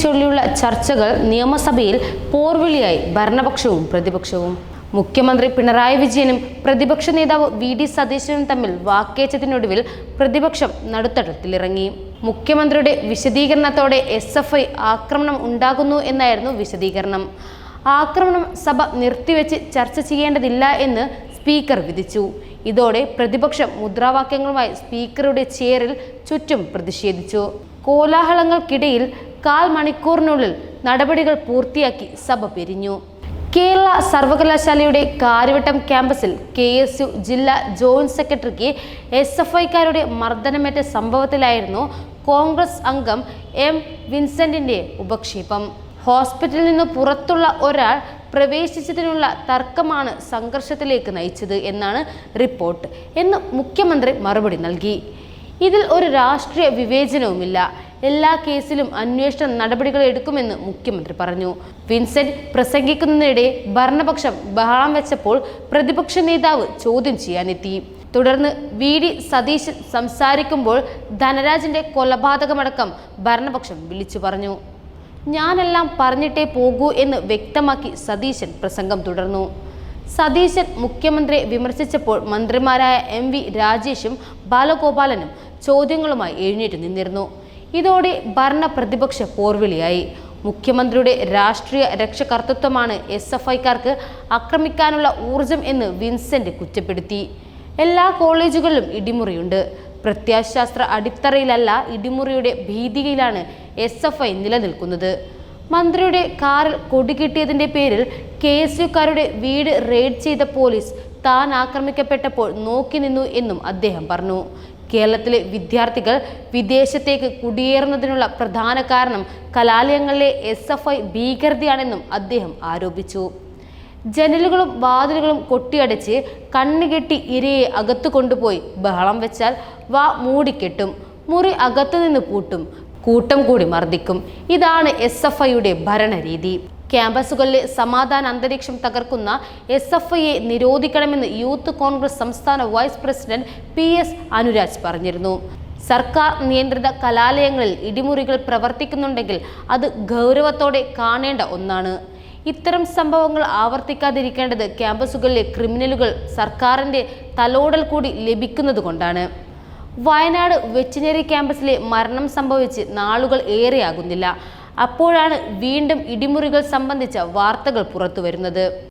ചൊല്ലിയുള്ള ചർച്ചകൾ നിയമസഭയിൽ പോർവിളിയായി ഭരണപക്ഷവും പ്രതിപക്ഷവും. മുഖ്യമന്ത്രി പിണറായി വിജയനും പ്രതിപക്ഷ നേതാവ് വി ഡി സതീശനും തമ്മിൽ വാക്കേറ്റത്തിനൊടുവിൽ പ്രതിപക്ഷം നടുത്തടത്തിലിറങ്ങി മുഖ്യമന്ത്രിയുടെ വിശദീകരണത്തോടെ എസ് എഫ് ഐ ആക്രമണം ഉണ്ടാകുന്നു എന്നായിരുന്നു വിശദീകരണം. ആക്രമണം സഭ നിർത്തിവെച്ച് ചർച്ച ചെയ്യേണ്ടതില്ല എന്ന് സ്പീക്കർ വിധിച്ചു. ഇതോടെ പ്രതിപക്ഷം മുദ്രാവാക്യങ്ങളുമായി സ്പീക്കറുടെ ചെയറിൽ ചുറ്റും പ്രതിഷേധിച്ചു. കോലാഹലങ്ങൾക്കിടയിൽ കാൽ മണിക്കൂറിനുള്ളിൽ നടപടികൾ പൂർത്തിയാക്കി സഭ പിരിഞ്ഞു. കേരള സർവകലാശാലയുടെ കാര്യവട്ടം ക്യാമ്പസിൽ കെ എസ് യു ജില്ലാ ജോയിന്റ് സെക്രട്ടറിക്ക് എസ് എഫ് ഐക്കാരുടെ മർദ്ദനമേറ്റ സംഭവത്തിലായിരുന്നു കോൺഗ്രസ് അംഗം എം. വിൻസെന്റിന്റെ ഉപക്ഷേപം. ഹോസ്പിറ്റലിൽ നിന്ന് പുറത്തുള്ള ഒരാൾ പ്രവേശിച്ചതിനുള്ള തർക്കമാണ് സംഘർഷത്തിലേക്ക് നയിച്ചത് എന്നാണ് റിപ്പോർട്ട്. എന്ന് മുഖ്യമന്ത്രി മറുപടി നൽകി. ഇതിൽ ഒരു രാഷ്ട്രീയ വിവേചനവുമില്ല. എല്ലാ കേസിലും അന്വേഷണ നടപടികൾ എടുക്കുമെന്ന് മുഖ്യമന്ത്രി പറഞ്ഞു. വിൻസെന്റ് പ്രസംഗിക്കുന്നതിനിടെ ഭരണപക്ഷം ബഹളം വെച്ചപ്പോൾ പ്രതിപക്ഷ നേതാവ് ചോദ്യം ചെയ്യാനെത്തി. തുടർന്ന് വി. ഡി. സതീശൻ സംസാരിക്കുമ്പോൾ ധനരാജിന്റെ കൊലപാതകമടക്കം ഭരണപക്ഷം വിളിച്ചു പറഞ്ഞു. ഞാനെല്ലാം പറഞ്ഞിട്ടേ പോകൂ എന്ന് വ്യക്തമാക്കി സതീശൻ പ്രസംഗം തുടർന്നു. സതീശൻ മുഖ്യമന്ത്രിയെ വിമർശിച്ചപ്പോൾ മന്ത്രിമാരായ എം വി രാജേഷും ബാലഗോപാലനും ചോദ്യങ്ങളുമായി എഴുന്നേറ്റ് നിന്നിരുന്നു. ഇതോടെ ഭരണ പ്രതിപക്ഷ പോർവിളിയായി. മുഖ്യമന്ത്രിയുടെ രാഷ്ട്രീയ രക്ഷകർത്തൃത്വമാണ് എസ് എഫ് ഐക്കാർക്ക് ആക്രമിക്കാനുള്ള ഊർജം എന്ന് വിൻസെന്റ് കുറ്റപ്പെടുത്തി. എല്ലാ കോളേജുകളിലും ഇടിമുറിയുണ്ട്. പ്രത്യാശാസ്ത്ര അടിത്തറയിലല്ല ഇടിമുറിയുടെ ഭീതിയിലാണ് എസ് എഫ് ഐ നിലനിൽക്കുന്നത്. മന്ത്രിയുടെ കാറിൽ കൊടികിട്ടിയതിന്റെ പേരിൽ കെ എസ് യുക്കാരുടെ വീട് റെയ്ഡ് ചെയ്ത പോലീസ് താൻ ആക്രമിക്കപ്പെട്ടപ്പോൾ നോക്കി നിന്നു എന്നും അദ്ദേഹം പറഞ്ഞു. കേരളത്തിലെ വിദ്യാർത്ഥികൾ വിദേശത്തേക്ക് കുടിയേറുന്നതിനുള്ള പ്രധാന കാരണം കലാലയങ്ങളിലെ എസ് എഫ് ഐ ഭീകരതയാണെന്നും അദ്ദേഹം ആരോപിച്ചു. ജനലുകളും വാതിലുകളും കൊട്ടിയടച്ച് കണ്ണുകെട്ടി ഇരയെ അകത്തു കൊണ്ടുപോയി ബഹളം വെച്ചാൽ വാ മൂടിക്കെട്ടും മുറി അകത്തു നിന്ന് പൂട്ടും കൂട്ടം കൂടി മർദ്ദിക്കും. ഇതാണ് എസ് എഫ് ഐയുടെ ഭരണരീതി. ക്യാമ്പസുകളിലെ സമാധാന അന്തരീക്ഷം തകർക്കുന്ന എസ് എഫ് ഐയെ നിരോധിക്കണമെന്ന് യൂത്ത് കോൺഗ്രസ് സംസ്ഥാന vice president P S Anuraj പറഞ്ഞിരുന്നു. സർക്കാർ നിയന്ത്രിത കലാലയങ്ങളിൽ ഇടിമുറികൾ പ്രവർത്തിക്കുന്നുണ്ടെങ്കിൽ അത് ഗൗരവത്തോടെ കാണേണ്ട ഒന്നാണ്. ഇത്തരം സംഭവങ്ങൾ ആവർത്തിക്കാതിരിക്കേണ്ടത് ക്യാമ്പസുകളിലെ ക്രിമിനലുകൾ സർക്കാരിന്റെ തലോടൽ കൂടി ലഭിക്കുന്നതുകൊണ്ടാണ് വയനാട് വെറ്റിനറി ക്യാമ്പസിലെ മരണം സംഭവിച്ച് നാളുകൾ ഏറെയാകുന്നില്ല. അപ്പോഴാണ് വീണ്ടും ഇടിമുറികൾ സംബന്ധിച്ച വാർത്തകൾ പുറത്തുവരുന്നത്.